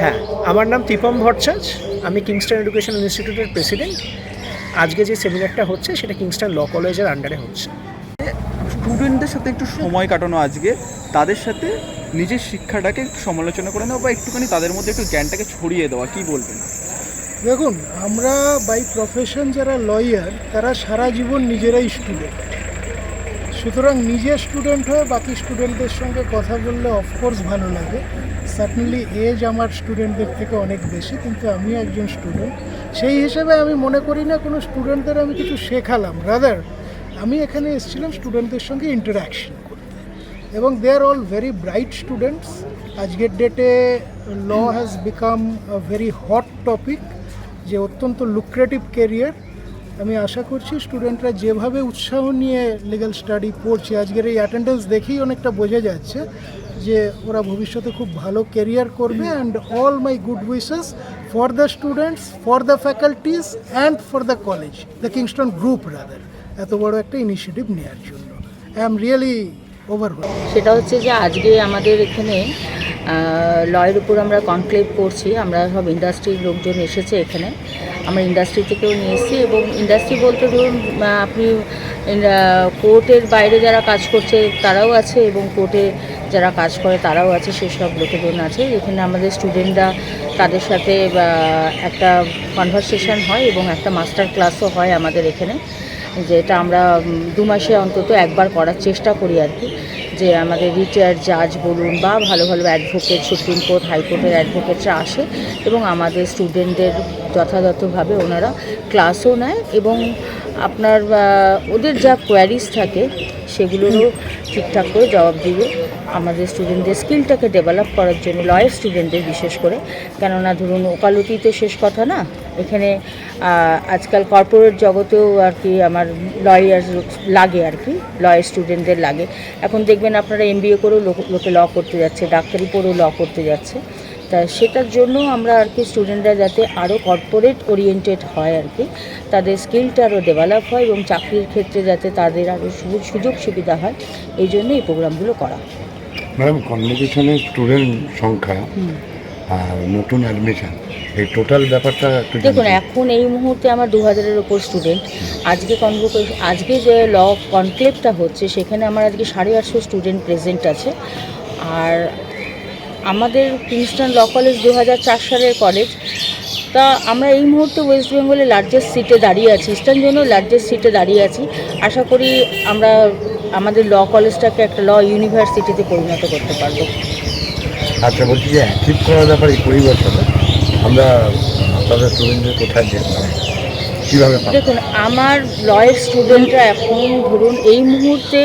হ্যাঁ আমার নাম তিপম ভট্টাচার্য। আমি কিংস্টন এডুকেশন ইনস্টিটিউটের প্রেসিডেন্ট আজকে যে সেমিনারটা হচ্ছে সেটা কিংস্টন ল কলেজের আন্ডারে হচ্ছে। স্টুডেন্টদের সাথে একটু সময় কাটানো আজকে। তাদের সাথে নিজের শিক্ষাটাকে একটু সমালোচনা করে নেওয়া বা একটুখানি তাদের মধ্যে একটু জ্ঞানটাকে ছড়িয়ে দেওয়া কি বলবেন? দেখুন আমরা বাই প্রফেশন যারা লয়ার তারা সারা জীবন নিজেরাই স্টুডেন্ট সুতরাং নিজে স্টুডেন্ট হয়ে বাকি স্টুডেন্টদের সঙ্গে কথা বললে অফকোর্স ভালো লাগে। সার্টনলি এজ আমার স্টুডেন্টদের থেকে অনেক বেশি, কিন্তু আমিও একজন স্টুডেন্ট সেই হিসেবে আমি মনে করি না কোনো স্টুডেন্টদের আমি কিছু শেখালাম। রাদার আমি এখানে এসেছিলাম স্টুডেন্টদের সঙ্গে ইন্টারাকশন করতে। এবং they are all very bright students আজকের ডেটে law has become a very hot topic যে অত্যন্ত লুক্রেটিভ কেরিয়ার আমি আশা করছি স্টুডেন্টরা যেভাবে উৎসাহ নিয়ে লিগ্যাল স্টাডি পড়ছে, আজকের এই অ্যাটেন্ডেন্স দেখেই অনেকটা বোঝা যাচ্ছে। যে ওরা ভবিষ্যতে খুব ভালো কেরিয়ার করবে and all my good wishes for the students for the faculties and for the college the Kingston group rather এত বড় একটা ইনিশিয়েটিভ নেওয়ার জন্য। আই এম রিয়েলি ওভারহোল সেটা হচ্ছে যে আজকে আমাদের এখানে লয়ের উপর আমরা কনক্লেভ করছি। আমরা সব ইন্ডাস্ট্রির লোকজন এসেছে এখানে। আমরা ইন্ডাস্ট্রি থেকেও নিয়ে এসেছি এবং ইন্ডাস্ট্রি বলতে ধরুন আপনি কোর্টের বাইরে যারা কাজ করছে তারাও আছে এবং কোর্টে যারা কাজ করে তারাও আছে সেসব লোকজন আছে। এখানে আমাদের স্টুডেন্টরা তাদের সাথে একটা কনভারসেশন হয় এবং একটা মাস্টার ক্লাসও হয় আমাদের এখানে। যেটা আমরা দু মাসে অন্তত একবার করার চেষ্টা করি আর কি। যে আমাদের রিটায়ার্ড জাজ বলুন বা ভালো ভালো অ্যাডভোকেট সুপ্রিম কোর্ট হাইকোর্টের অ্যাডভোকেটরা আসে এবং আমাদের স্টুডেন্টদের যথাযথভাবে ওনারা ক্লাসও নেয় এবং আপনার ওদের যা কোয়ারিজ থাকে সেগুলোরও ঠিকঠাক করে জবাব দিবে আমাদের স্টুডেন্টদের স্কিলটাকে ডেভেলপ করার জন্য লয়ের স্টুডেন্টদের বিশেষ করে। কেননা ধরুন ওকালতি তো শেষ কথা না? এখানে আজকাল কর্পোরেট জগতেও আর কি আমার লয়ার লাগে আর কি লয়ের স্টুডেন্টদের লাগে। এখন দেখবেন আপনারা এম করেও লোক- ল করতে যাচ্ছে, ডাক্তারি পড়েও ল করতে যাচ্ছে। তা সেটার জন্য আমরা আর কি স্টুডেন্টরা যাতে আরও কর্পোরেট ওরিয়েন্টেড হয় আর কি, তাদের স্কিলটা আরও ডেভেলপ হয় এবং চাকরির ক্ষেত্রে যাতে তাদের আরও সুযোগ সুবিধা হয়, এই জন্য এই প্রোগ্রামগুলো করা ম্যাডাম কনভোকেশনের স্টুডেন্ট সংখ্যা আর নতুন অ্যাডমিশন এই টোটাল ব্যাপারটা একটু দেখুন এখন এই মুহূর্তে আমার দু হাজারের ওপর স্টুডেন্ট আজকে কনভোকেশন আজকে যে ল কনক্লেভটা হচ্ছে সেখানে আমার আজকে সাড়ে আটশো স্টুডেন্ট প্রেজেন্ট আছে। আর আমাদের কিংস্টন ল কলেজ দু হাজার চার সালের কলেজ তা আমরা এই মুহূর্তে ওয়েস্ট বেঙ্গলে লার্জেস্ট সিটে দাঁড়িয়ে আছি ইস্টার্ন জোনও লার্জেস্ট সিটে দাঁড়িয়ে আছি। আশা করি আমরা আমাদের ল কলেজটাকে একটা ল ইউনিভার্সিটিতে পরিণত করতে পারব। আচ্ছা বলছি যে অ্যাচিভ করার ব্যাপারে এই পরিবর্তনটা আমরা আপনাদের স্টুডেন্টদের কোথায় যেতে কীভাবে দেখুন আমার লয়ের স্টুডেন্টরা এখন ধরুন এই মুহূর্তে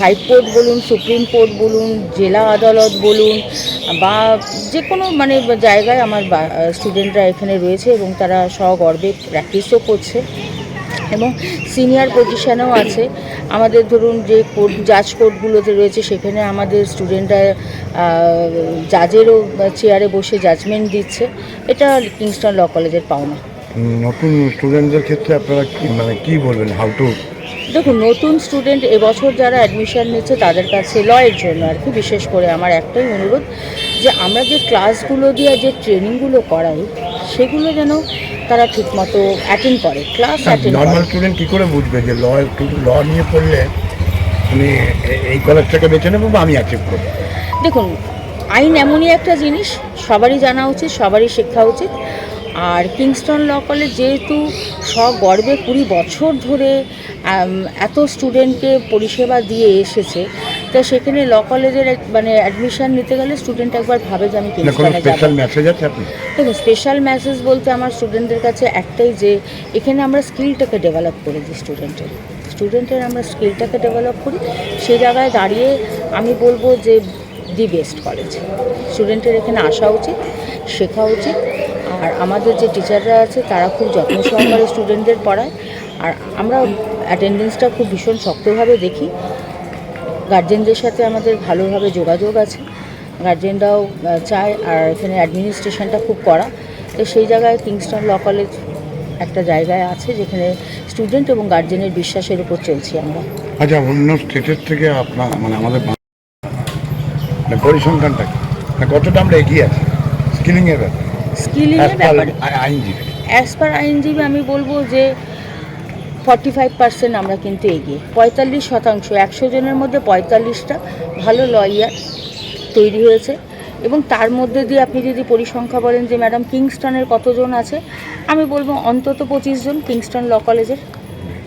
হাইকোর্ট বলুন সুপ্রিম কোর্ট বলুন জেলা আদালত বলুন বা যে কোনো মানে জায়গায় আমার স্টুডেন্টরা এখানে রয়েছে এবং তারা সগর্বে প্র্যাকটিসও করছে। এবং সিনিয়র পজিশানেও আছে। আমাদের ধরুন যে কোর্ট জাজ কোর্টগুলোতে রয়েছে সেখানে আমাদের স্টুডেন্টরা জাজেরও চেয়ারে বসে জাজমেন্ট দিচ্ছে। এটা কিংস্টন ল কলেজের পাওনা। নতুন স্টুডেন্টদের ক্ষেত্রে আপনারা কি মানে কি বলবেন? হাউ টু দেখুন নতুন স্টুডেন্ট এবছর যারা অ্যাডমিশন নিচ্ছে তাদের কাছে লয়ের জন্য আর কি। বিশেষ করে আমার একটাই অনুরোধ যে আমরা যে ক্লাসগুলো দিয়ে যে ট্রেনিংগুলো করাই সেগুলো যেন তারা ঠিকমতো অ্যাটেন্ড করে ক্লাস অ্যাটেন্ড নর্মাল স্টুডেন্ট কী করে বুঝবে যে ল একটু ল নিয়ে পড়লে আমি এই কলেজটাকে বেছে নেব বা আমি অ্যাচিভ করব? দেখুন আইন এমনই একটা জিনিস সবারই জানা উচিত সবারই শেখা উচিত। আর কিংস্টন ল কলেজ যেহেতু সগর্বে কুড়ি বছর ধরে এত স্টুডেন্টকে পরিষেবা দিয়ে এসেছে তো সেখানে ল কলেজের মানে অ্যাডমিশন নিতে গেলে স্টুডেন্ট একবার ভাবে যে আমি কিংস্টনে স্পেশাল যাব। মেসেজ আছে আপনি দেখুন স্পেশাল মেসেজ বলতে আমার স্টুডেন্টদের কাছে একটাই যে এখানে আমরা স্কিলটাকে ডেভেলপ করে দিই স্টুডেন্টের স্টুডেন্টের আমরা স্কিলটাকে ডেভেলপ করি সেই জায়গায় দাঁড়িয়ে আমি বলব যে দি বেস্ট কলেজ স্টুডেন্টের এখানে আসা উচিত শেখা উচিত আর আমাদের যে টিচাররা আছে, তারা খুব যত্ন সহকারে স্টুডেন্টদের পড়ায়। আর আমরা অ্যাটেন্ডেন্সটা খুব ভীষণ শক্তভাবে দেখি। গার্জেনদের সাথে আমাদের ভালোভাবে যোগাযোগ আছে। গার্জেনরাও চায়, আর এখানে অ্যাডমিনিস্ট্রেশনটা খুব করা। তো সেই জায়গায় কিংস্টন ল কলেজ একটা জায়গায় আছে, যেখানে স্টুডেন্ট এবং গার্জেনের বিশ্বাসের উপর চলছি আমরা। আচ্ছা অন্য স্টেটের থেকে আপনার মানে আমাদের মানে পরিসংখ্যানটা? মানে কতটা আমরা এগিয়ে আছি? স্কিলিংয়ের ব্যাপারে। স্কিলিংয়ের ব্যাপারে অ্যাজ পার আইনজীবী আমি বলব যে ফর্টি ফাইভ পার্সেন্ট আমরা কিন্তু এগিয়ে। পঁয়তাল্লিশ শতাংশ একশো জনের মধ্যে পঁয়তাল্লিশটা ভালো লয়ার তৈরি হয়েছে। এবং তার মধ্যে দিয়ে আপনি যদি পরিসংখ্যা বলেন যে ম্যাডাম কিংস্টনের কতজন আছে? আমি বলব অন্তত পঁচিশ জন কিংস্টন ল কলেজের।